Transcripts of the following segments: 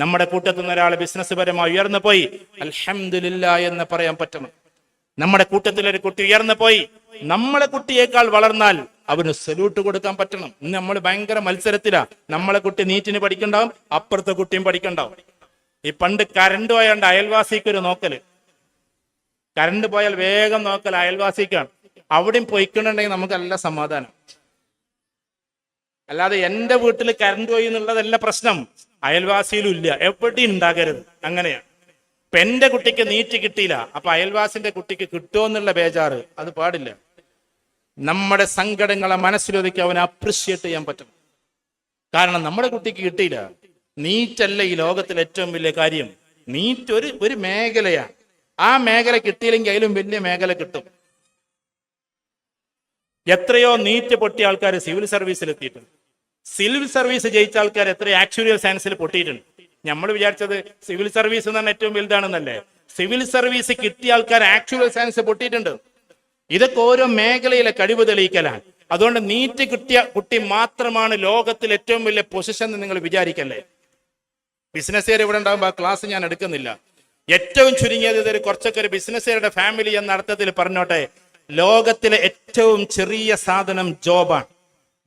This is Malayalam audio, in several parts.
നമ്മുടെ കൂട്ടത്തിൽ നിന്ന് ഒരാൾ ബിസിനസ് പരമായി ഉയർന്നു പോയി. അൽഹമില്ല എന്ന് പറയാൻ പറ്റണം. നമ്മുടെ കൂട്ടത്തിൽ ഒരു കുട്ടി ഉയർന്നു പോയി. നമ്മളെ കുട്ടിയേക്കാൾ വളർന്നാൽ അവന് സല്യൂട്ട് കൊടുക്കാൻ പറ്റണം. ഇന്ന് നമ്മൾ ഭയങ്കര മത്സരത്തിലാ. നമ്മളെ കുട്ടി നീറ്റിന് പഠിക്കണ്ടാവും അപ്പുറത്തെ കുട്ടിയും പഠിക്കണ്ടാവും. ഈ പണ്ട് കരണ്ട് പോയാണ്ട് അയൽവാസിക്ക് ഒരു നോക്കൽ. കരണ്ട് പോയാൽ വേഗം നോക്കൽ അയൽവാസിക്കാണ്. അവിടെയും പൊയ്ക്കണുണ്ടെങ്കിൽ നമുക്ക് നല്ല സമാധാനം. അല്ലാതെ എന്റെ വീട്ടിൽ കരണ്ട് പോയി എന്നുള്ളതല്ല പ്രശ്നം. അയൽവാസിയിലും ഇല്ല എവിടെയും ഉണ്ടാകരുത്. അങ്ങനെയാണ് ഇപ്പൊ എന്റെ കുട്ടിക്ക് നീറ്റ് കിട്ടിയില്ല. അപ്പൊ അയൽവാസിന്റെ കുട്ടിക്ക് കിട്ടുമോ എന്നുള്ള ബേജാറ്. അത് പാടില്ല. നമ്മുടെ സങ്കടങ്ങളെ മനസ്സിലൊതുക്കി അവനെ അപ്രിഷ്യേറ്റ് ചെയ്യാൻ പറ്റും. കാരണം നമ്മുടെ കുട്ടിക്ക് കിട്ടിയില്ല. നീറ്റല്ല ഈ ലോകത്തിലെ ഏറ്റവും വലിയ കാര്യം. നീറ്റ് ഒരു ഒരു മേഖലയാണ് ആ മേഖല കിട്ടിയില്ലെങ്കിൽ അതിലും വലിയ മേഖല കിട്ടും. എത്രയോ നീറ്റ് പൊട്ടിയ ആൾക്കാർ സിവിൽ സർവീസിൽ എത്തിയിട്ടുണ്ട് സിവിൽ സർവീസ് ജയിച്ച ആൾക്കാർ എത്ര ആക്ച്വറിയൽ സയൻസിൽ പൊട്ടിയിട്ടുണ്ട്. നമ്മൾ വിചാരിച്ചത് സിവിൽ സർവീസ് എന്ന് ഏറ്റവും വലുതാണെന്നല്ലേ? സിവിൽ സർവീസ് കിട്ടിയ ആൾക്കാർ ആക്ച്വറിയൽ സയൻസ് പൊട്ടിയിട്ടുണ്ട്. ഇതൊക്കെ ഓരോ മേഖലയിലെ കഴിവ് തെളിയിക്കലാണ്. അതുകൊണ്ട് നീറ്റ് കിട്ടിയ കുട്ടി മാത്രമാണ് ലോകത്തിൽ ഏറ്റവും വലിയ പൊസിഷൻ എന്ന് നിങ്ങൾ വിചാരിക്കല്ലേ? ബിസിനസ്സുകാർ ഇവിടെ ഉണ്ടാകുമ്പോൾ ആ ക്ലാസ് ഞാൻ എടുക്കുന്നില്ല. ഏറ്റവും ചുരുങ്ങിയത് ഇതൊരു കുറച്ചൊക്കെ ഒരു ബിസിനസ്സുകാരുടെ ഫാമിലി എന്ന അർത്ഥത്തിൽ പറഞ്ഞോട്ടെ. ലോകത്തിലെ ഏറ്റവും ചെറിയ സാധനം ജോബാണ്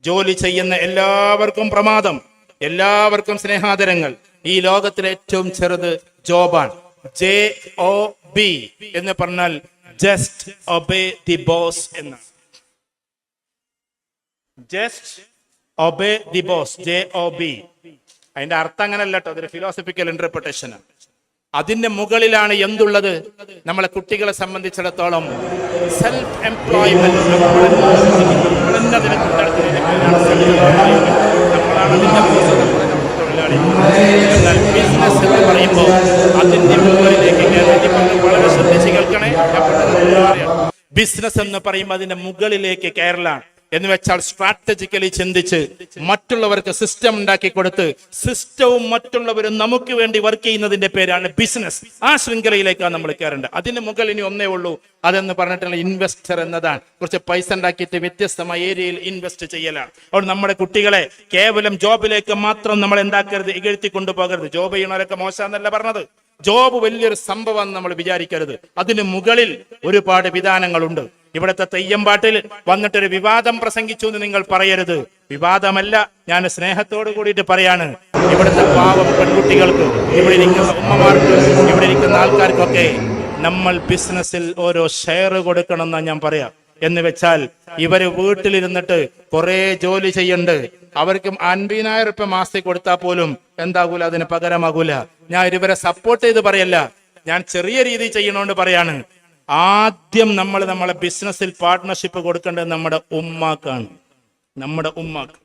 ജോലി ചെയ്യുന്ന എല്ലാവർക്കും പ്രമാദം എല്ലാവർക്കും സ്നേഹാദരങ്ങൾ. ഈ ലോകത്തിലെ ഏറ്റവും ചെറുത് ജോബാണ്. ജെ ഒ ബി എന്ന് പറഞ്ഞാൽ ജസ്റ്റ് ഒബേ ദി ബോസ് എന്നാണ്. Just obey the boss J O B അതിന്റെ അർത്ഥം അങ്ങനല്ല കേട്ടോ അതൊരു ഫിലോസഫിക്കൽ ഇന്റർപ്രിട്ടേഷൻ അതിന്റെ മുകളിലാണ് എന്തുള്ളത്? നമ്മളെ കുട്ടികളെ സംബന്ധിച്ചിടത്തോളം സെൽഫ് എംപ്ലോയ്മെന്റ് ബിസിനസ് എന്ന് പറയുമ്പോൾ അതിന്റെ മുകളിലേക്ക് കേരള ബിസിനസ് എന്ന് അതിന്റെ എന്ന് വെച്ചാൽ സ്ട്രാറ്റജിക്കലി ചിന്തിച്ച് മറ്റുള്ളവർക്ക് സിസ്റ്റം ഉണ്ടാക്കി കൊടുത്ത് സിസ്റ്റവും മറ്റുള്ളവരും നമുക്ക് വേണ്ടി വർക്ക് ചെയ്യുന്നതിന്റെ പേരാണ് ബിസിനസ് ആ ശൃംഖലയിലേക്കാണ് നമ്മൾ കയറേണ്ടത്. അതിന് മുകളിൽ ഇനി ഒന്നേ ഉള്ളൂ. അതെന്ന് പറഞ്ഞിട്ടുള്ള ഇൻവെസ്റ്റർ എന്നതാണ്. കുറച്ച് പൈസ ഉണ്ടാക്കിയിട്ട് വ്യത്യസ്തമായ ഏരിയയിൽ ഇൻവെസ്റ്റ് ചെയ്യലാണ്. അതുകൊണ്ട് നമ്മുടെ കുട്ടികളെ കേവലം ജോബിലേക്ക് മാത്രം നമ്മൾ എന്താക്കരുത് ഇകഴ്ത്തി കൊണ്ടുപോകരുത് ജോബ് ചെയ്യണവരൊക്കെ മോശമെന്നല്ല പറഞ്ഞത്. ജോബ് വലിയൊരു സംഭവം നമ്മൾ വിചാരിക്കരുത്. അതിന് മുകളിൽ ഒരുപാട് വിധാനങ്ങളുണ്ട്. ഇവിടുത്തെ തെയ്യമ്പാട്ടിൽ വന്നിട്ടൊരു വിവാദം പ്രസംഗിച്ചു എന്ന് നിങ്ങൾ പറയരുത്. വിവാദമല്ല ഞാൻ സ്നേഹത്തോട് കൂടിയിട്ട് പറയാണ്. ഇവിടുത്തെ പാവം പെൺകുട്ടികൾക്ക് ഇവിടെ ഇരിക്കുന്ന ഉമ്മമാർക്ക് ഇവിടെ ഇരിക്കുന്ന ആൾക്കാർക്കൊക്കെ നമ്മൾ ബിസിനസ്സിൽ ഓരോ ഷെയർ കൊടുക്കണം ഞാൻ പറയാം. എന്ന് വെച്ചാൽ ഇവർ വീട്ടിലിരുന്നിട്ട് കുറെ ജോലി ചെയ്യണ്ട്. അവർക്ക് അൻപതിനായിരം റുപ്യ മാസത്തിൽ കൊടുത്താൽ പോലും എന്താകൂല അതിന് പകരമാകൂല. ഞാൻ ഇവരെ സപ്പോർട്ട് ചെയ്ത് പറയല്ല. ഞാൻ ചെറിയ രീതിയിൽ ചെയ്യണോണ്ട് പറയാണ്. ആദ്യം നമ്മൾ നമ്മളെ ബിസിനസ്സിൽ പാർട്ട്ണർഷിപ്പ് കൊടുക്കേണ്ടത് നമ്മുടെ ഉമ്മാക്കാണ്. നമ്മുടെ ഉമ്മാക്ക്.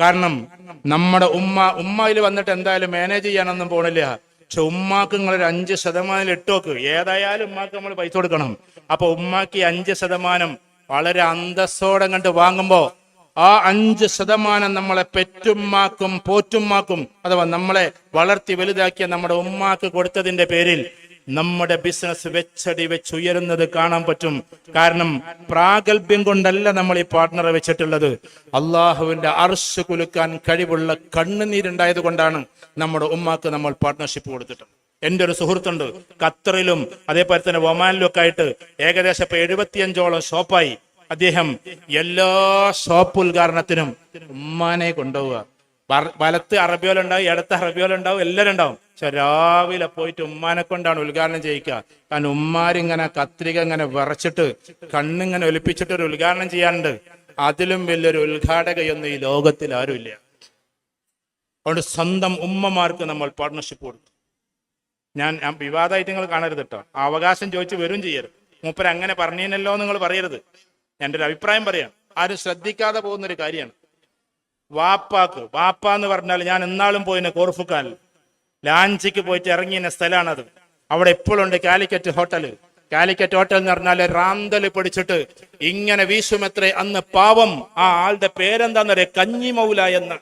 കാരണം നമ്മുടെ ഉമ്മ ഉമ്മയിൽ വന്നിട്ട് എന്തായാലും മാനേജ് ചെയ്യാനൊന്നും പോണില്ല. പക്ഷെ ഉമ്മാക്ക് നിങ്ങൾ ഒരു അഞ്ച് ശതമാനം ഇട്ടോക്ക് ഏതായാലും ഉമ്മാക്ക് നമ്മൾ പൈസ കൊടുക്കണം. അപ്പൊ ഉമ്മാക്ക് അഞ്ച് ശതമാനം വളരെ അന്തസ്സോടെ കണ്ട് വാങ്ങുമ്പോ ആ അഞ്ച് ശതമാനം നമ്മളെ പെറ്റുമ്മാക്കും പോറ്റുമ്മാക്കും അഥവാ നമ്മളെ വളർത്തി വലുതാക്കിയ നമ്മുടെ ഉമ്മാക്ക് കൊടുത്തതിന്റെ പേരിൽ നമ്മുടെ ബിസിനസ് വെച്ചടി വെച്ചുയരുന്നത് കാണാൻ പറ്റും. കാരണം പ്രാഗൽഭ്യം കൊണ്ടല്ല നമ്മൾ ഈ പാർട്ട്ണറെ വെച്ചിട്ടുള്ളത്. അള്ളാഹുവിന്റെ അർശ് കുലുക്കാൻ കഴിവുള്ള കണ്ണുനീരുണ്ടായത് കൊണ്ടാണ് നമ്മുടെ ഉമ്മാക്ക് നമ്മൾ പാർട്ണർഷിപ്പ് കൊടുത്തിട്ട്. എന്റെ ഒരു സുഹൃത്തുണ്ട് ഖത്തറിലും അതേപോലെ തന്നെ ഒമാനിലും ഒക്കെ ആയിട്ട് ഏകദേശം ഇപ്പൊ എഴുപത്തിയഞ്ചോളം ഷോപ്പായി അദ്ദേഹം എല്ലാ ഷോപ്പ് ഉദ്ഘാടനത്തിനും ഉമ്മാനെ കൊണ്ടുപോവുക. വലത്ത് അറബിയോലുണ്ടാവും ഇടത്ത് അറബിയോലുണ്ടാവും എല്ലാവരും ഉണ്ടാവും പക്ഷെ രാവിലെ പോയിട്ട് ഉമ്മാനെ കൊണ്ടാണ് ഉദ്ഘാടനം ചെയ്യിക്കുക. കാരണം ഉമ്മാരിങ്ങനെ കത്രിക ഇങ്ങനെ വിറച്ചിട്ട് കണ്ണിങ്ങനെ ഒലിപ്പിച്ചിട്ട് ഒരു ഉദ്ഘാടനം ചെയ്യാനുണ്ട് അതിലും വലിയൊരു ഉദ്ഘാടകയൊന്നും ഈ ലോകത്തിൽ ആരുമില്ല. അതുകൊണ്ട് സ്വന്തം ഉമ്മമാർക്ക് നമ്മൾ പാർട്ട്ണർഷിപ്പ് കൊടുത്തു. ഞാൻ വിവാദമായിട്ട് നിങ്ങൾ കാണരുത് കേട്ടോ. അവകാശം ചോദിച്ച് വരും ചെയ്യരുത്. മൂപ്പര് അങ്ങനെ പറഞ്ഞീനല്ലോ നിങ്ങൾ പറയരുത്. എന്റെ ഒരു അഭിപ്രായം പറയാം. ആരും ശ്രദ്ധിക്കാതെ പോകുന്ന ഒരു കാര്യമാണ്. വാപ്പാക്ക് വാപ്പ എന്ന് പറഞ്ഞാൽ ഞാൻ എന്നാളും പോയിന് കോർഫുക്കാൽ ലാഞ്ചിക്ക് പോയിട്ട് ഇറങ്ങിയ സ്ഥലമാണത് അവിടെ ഇപ്പോഴുണ്ട് കാലിക്കറ്റ് ഹോട്ടൽ കാലിക്കറ്റ് ഹോട്ടൽ എന്ന് പറഞ്ഞാൽ റാന്തൽ പിടിച്ചിട്ട് ഇങ്ങനെ വീശുമത്രേ അന്ന് പാവം ആ ആളുടെ പേരെന്താന്നറിയ? കഞ്ഞിമൗല എന്ന.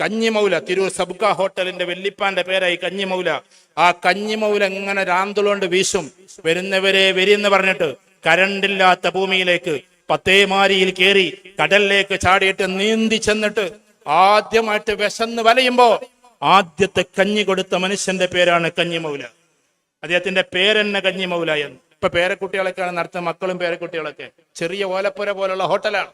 കഞ്ഞിമൗല തിരൂർ സബ്ക ഹോട്ടലിന്റെ വെള്ളിപ്പാന്റെ പേരായി കഞ്ഞിമൗല. ആ കഞ്ഞിമൗല ഇങ്ങനെ രാന്തളുകൊണ്ട് വീശും. വരുന്നവരെ വരി എന്ന് പറഞ്ഞിട്ട് കരണ്ടില്ലാത്ത ഭൂമിയിലേക്ക് പത്തേമാരിയിൽ കയറി കടലിലേക്ക് ചാടിയിട്ട് നീന്തി ചെന്നിട്ട് ആദ്യമായിട്ട് വിശന്ന് വലയുമ്പോ ആദ്യത്തെ കഞ്ഞി കൊടുത്ത മനുഷ്യന്റെ പേരാണ് കഞ്ഞിമൗല. അദ്ദേഹത്തിന്റെ പേരെന്നെ കഞ്ഞിമൗല എന്ന്. ഇപ്പൊ പേരക്കുട്ടികളൊക്കെയാണ് നടത്തുന്ന മക്കളും പേരക്കുട്ടികളൊക്കെ. ചെറിയ ഓലപ്പുര പോലുള്ള ഹോട്ടലാണ്.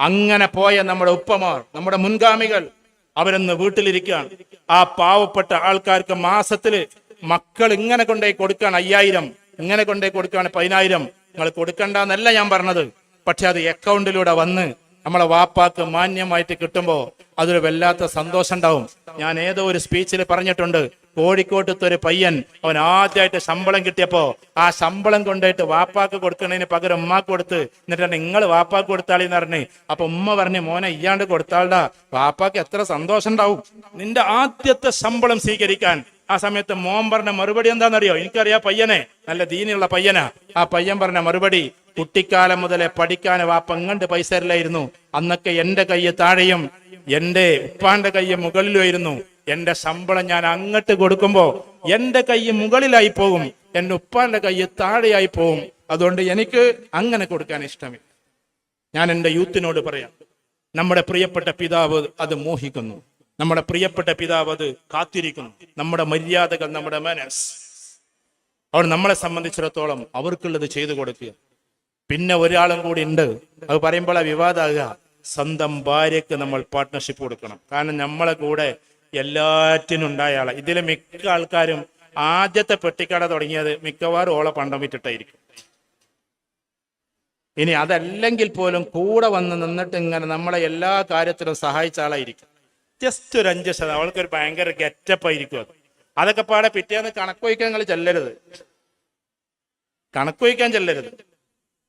അങ്ങനെ പോയ നമ്മുടെ ഉപ്പമാർ നമ്മുടെ മുൻഗാമികൾ അവരൊന്ന് വീട്ടിലിരിക്കുകയാണ്. ആ പാവപ്പെട്ട ആൾക്കാർക്ക് മാസത്തിൽ മക്കൾ ഇങ്ങനെ കൊണ്ടുപോയി കൊടുക്കാൻ അയ്യായിരം ഇങ്ങനെ കൊണ്ടുപോയി കൊടുക്കുകയാണ് പതിനായിരം. നിങ്ങൾ കൊടുക്കണ്ടെന്നല്ല ഞാൻ പറഞ്ഞത്. പക്ഷെ അത് അക്കൗണ്ടിലൂടെ വന്ന് നമ്മളെ വാപ്പാക്ക് മാന്യമായിട്ട് കിട്ടുമ്പോൾ അതൊരു വല്ലാത്ത സന്തോഷം ഉണ്ടാവും ഞാൻ ഏതോ ഒരു സ്പീച്ചിൽ പറഞ്ഞിട്ടുണ്ട് കോഴിക്കോട്ടത്തെ ഒരു പയ്യൻ അവൻ ആദ്യമായിട്ട് ശമ്പളം കിട്ടിയപ്പോ ആ ശമ്പളം കൊണ്ടായിട്ട് വാപ്പാക്ക് കൊടുക്കുന്നതിന് പകരം ഉമ്മാക്ക് കൊടുത്ത് എന്നിട്ട് നിങ്ങൾ വാപ്പാക്ക് കൊടുത്താളിന്ന് പറഞ്ഞു. അപ്പൊ ഉമ്മ പറഞ്ഞു മോനെ ഇയാണ്ട് കൊടുത്താളുടെ വാപ്പാക്ക് എത്ര സന്തോഷം ഉണ്ടാവും നിന്റെ ആദ്യത്തെ ശമ്പളം സ്വീകരിക്കാൻ ആ സമയത്ത് മോൻ പറഞ്ഞ മറുപടി എന്താണെന്നറിയോ? എനിക്കറിയാം പയ്യനെ. നല്ല ദീനിയുള്ള പയ്യനാ. ആ പയ്യൻ പറഞ്ഞ മറുപടി കുട്ടിക്കാലം മുതലേ പഠിക്കാൻ വാപ്പ എങ്ങണ്ട് പൈസ ഇല്ലായിരുന്നു അന്നൊക്കെ എന്റെ കയ്യ് താഴെയും എന്റെ ഉപ്പാന്റെ കയ്യ് മുകളിലുമായിരുന്നു. എന്റെ ശമ്പളം ഞാൻ അങ്ങോട്ട് കൊടുക്കുമ്പോ എന്റെ കയ്യ് മുകളിലായി പോകും. എന്റെ ഉപ്പാന്റെ കയ്യ് താഴെയായി പോകും. അതുകൊണ്ട് എനിക്ക് അങ്ങനെ കൊടുക്കാൻ ഇഷ്ടമില്ല. ഞാൻ എന്റെ യൂത്തിനോട് പറയാം നമ്മുടെ പ്രിയപ്പെട്ട പിതാവ് അത് മോഹിക്കുന്നു. നമ്മുടെ പ്രിയപ്പെട്ട പിതാവ് അത് കാത്തിരിക്കുന്നു. നമ്മുടെ മര്യാദകൾ നമ്മുടെ മനസ് അവർ നമ്മളെ സംബന്ധിച്ചിടത്തോളം അവർക്കുള്ളത് ചെയ്തു കൊടുക്കുക. പിന്നെ ഒരാളും കൂടി ഉണ്ട്. അത് പറയുമ്പോൾ ആ വിവാദമാകുക സ്വന്തം ഭാര്യക്ക് നമ്മൾ പാർട്ട്ണർഷിപ്പ് കൊടുക്കണം. കാരണം നമ്മളെ കൂടെ എല്ലാറ്റിനും ഉണ്ടായ ആളെ. ഇതിലെ മിക്ക ആൾക്കാരും ആദ്യത്തെ പെട്ടിക്കട തുടങ്ങിയത് മിക്കവാറും ഓളെ പണ്ടം വിറ്റിട്ടായിരിക്കും. ഇനി അതല്ലെങ്കിൽ പോലും കൂടെ വന്ന് നിന്നിട്ട് ഇങ്ങനെ നമ്മളെ എല്ലാ കാര്യത്തിലും സഹായിച്ച ആളായിരിക്കും. ജസ്റ്റ് ഒരു അഞ്ച് ശതമാനം അവൾക്കൊരു ഭയങ്കര ഗെറ്റപ്പ് ആയിരിക്കും അത്. അതൊക്കെ പാടെ പിറ്റേന്ന് കണക്ക് വയ്ക്കാൻ നിങ്ങൾ ചെല്ലരുത്. കണക്ക് വയ്ക്കാൻ ചെല്ലരുത്.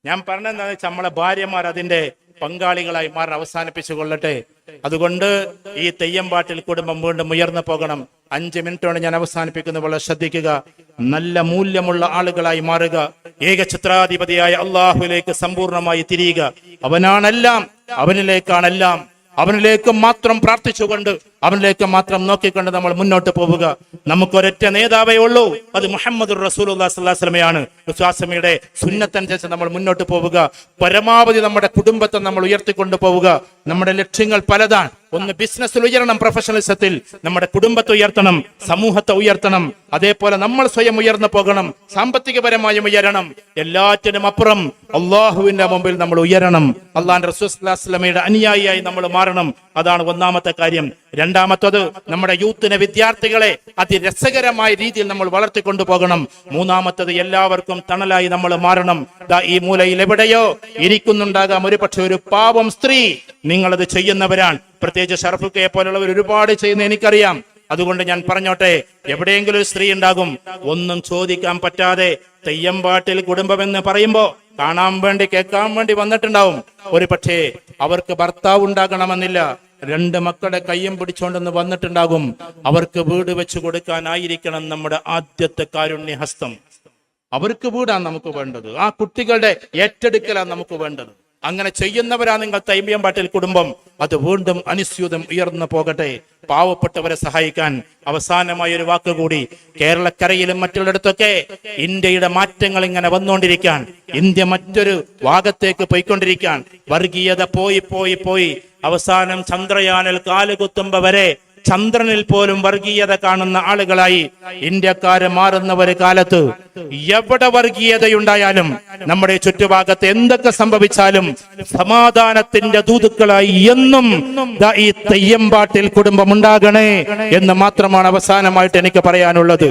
ഞാൻ പറഞ്ഞതെന്താ വെച്ചാൽ നമ്മളെ ഭാര്യമാർ അതിന്റെ പങ്കാളികളായി മാറി അവസാനിപ്പിച്ചു കൊള്ളട്ടെ. അതുകൊണ്ട് ഈ തെയ്യമ്പാട്ടിൽ കുടുംബം വീണ്ടും ഉയർന്നു പോകണം. അഞ്ച് മിനിറ്റോടെ ഞാൻ അവസാനിപ്പിക്കുന്ന വളരെ ശ്രദ്ധിക്കുക. നല്ല മൂല്യമുള്ള ആളുകളായി മാറുക. ഏക ചിത്രാധിപതിയായ അള്ളാഹുലേക്ക് സമ്പൂർണമായി തിരിയുക. അവനാണെല്ലാം അവനിലേക്കാണെല്ലാം അവനിലേക്ക് മാത്രം പ്രാർത്ഥിച്ചുകൊണ്ട് അവനിലേക്ക് മാത്രം നോക്കിക്കൊണ്ട് നമ്മൾ മുന്നോട്ട് പോവുക. നമുക്കൊരൊറ്റ നേതാവേ ഉള്ളൂ. അത് മുഹമ്മദ് റസൂലുള്ളാഹിസ്വല്ലാസ്ലമയാണ് വിശ്വാസമയുടെ സുന്നത്തനുസരിച്ച് നമ്മൾ മുന്നോട്ട് പോവുക. പരമാവധി നമ്മുടെ കുടുംബത്തെ നമ്മൾ ഉയർത്തിക്കൊണ്ട് പോവുക. നമ്മുടെ ലക്ഷ്യങ്ങൾ പലതാണ്. ഒന്ന് ബിസിനസ്സിൽ ഉയരണം പ്രൊഫഷണലിസത്തിൽ നമ്മുടെ കുടുംബത്തെ ഉയർത്തണം സമൂഹത്തെ ഉയർത്തണം. അതേപോലെ നമ്മൾ സ്വയം ഉയർന്നു പോകണം സാമ്പത്തികപരമായും ഉയരണം. എല്ലാറ്റിനും അപ്പുറം അള്ളാഹുവിന്റെ മുമ്പിൽ നമ്മൾ ഉയരണം. അള്ളാന്റെ റസൂസ്ലാസ്ലമയുടെ അനുയായിയായി നമ്മൾ മാറണം. അതാണ് ഒന്നാമത്തെ കാര്യം. രണ്ടാമത്തത് നമ്മുടെ യൂത്തിനെ വിദ്യാർത്ഥികളെ അതിരസകരമായ രീതിയിൽ നമ്മൾ വളർത്തിക്കൊണ്ടു പോകണം. മൂന്നാമത്തത് എല്ലാവർക്കും തണലായി നമ്മൾ മാറണം. ഈ മൂലയിൽ എവിടെയോ ഇരിക്കുന്നുണ്ടാകാം. ഒരു പക്ഷെ ഒരു പാവം സ്ത്രീ നിങ്ങളത് ചെയ്യുന്നവരാണ്. പ്രത്യേകിച്ച് ഷർഫുക്കയെ പോലുള്ളവർ ഒരുപാട് ചെയ്യുന്ന എനിക്കറിയാം. അതുകൊണ്ട് ഞാൻ പറഞ്ഞോട്ടെ എവിടെയെങ്കിലും ഒരു സ്ത്രീ ഉണ്ടാകും. ഒന്നും ചോദിക്കാൻ പറ്റാതെ തെയ്യമ്പാട്ടിൽ കുടുംബമെന്ന് പറയുമ്പോ കാണാൻ വേണ്ടി കേൾക്കാൻ വേണ്ടി വന്നിട്ടുണ്ടാവും. ഒരു പക്ഷേ അവർക്ക് ഭർത്താവ് ഉണ്ടാകണമെന്നില്ല. രണ്ട് മക്കളുടെ കയ്യും പിടിച്ചുകൊണ്ടെന്ന് വന്നിട്ടുണ്ടാകും. അവർക്ക് വീട് വെച്ച് കൊടുക്കാനായിരിക്കണം നമ്മുടെ ആദ്യത്തെ കാരുണ്യഹസ്തം. അവർക്ക് വീടാണ് നമുക്ക് വേണ്ടത്. ആ കുട്ടികളുടെ ഏറ്റെടുക്കലാണ് നമുക്ക് വേണ്ടത്. അങ്ങനെ ചെയ്യുന്നവരാ നിങ്ങൾ തൈമ്യം പാട്ടിൽ കുടുംബം. അത് വീണ്ടും അനുസ്യൂതം ഉയർന്നു പോകട്ടെ. പാവപ്പെട്ടവരെ സഹായിക്കാൻ അവസാനമായ ഒരു വാക്ക് കൂടി. കേരളക്കരയിലും മറ്റുള്ളിടത്തൊക്കെ ഇന്ത്യയുടെ മാറ്റങ്ങൾ ഇങ്ങനെ വന്നുകൊണ്ടിരിക്കാൻ. ഇന്ത്യ മറ്റൊരു ഭാഗത്തേക്ക് പോയിക്കൊണ്ടിരിക്കാൻ. വർഗീയത പോയി പോയി പോയി. അവസാനം ചന്ദ്രയാനിൽ കാലുകുത്തുമ്പോ വരെ ചന്ദ്രനിൽ പോലും വർഗീയത കാണുന്ന ആളുകളായി ഇന്ത്യക്കാര് മാറുന്ന ഒരു കാലത്ത് എവിടെ വർഗീയതയുണ്ടായാലും നമ്മുടെ ചുറ്റുഭാഗത്ത് എന്തൊക്കെ സംഭവിച്ചാലും സമാധാനത്തിന്റെ ദൂതുക്കളായി എന്നും ഈ തെയ്യമ്പാട്ടിൽ കുടുംബം ഉണ്ടാകണേ എന്ന് മാത്രമാണ് അവസാനമായിട്ട് എനിക്ക് പറയാനുള്ളത്.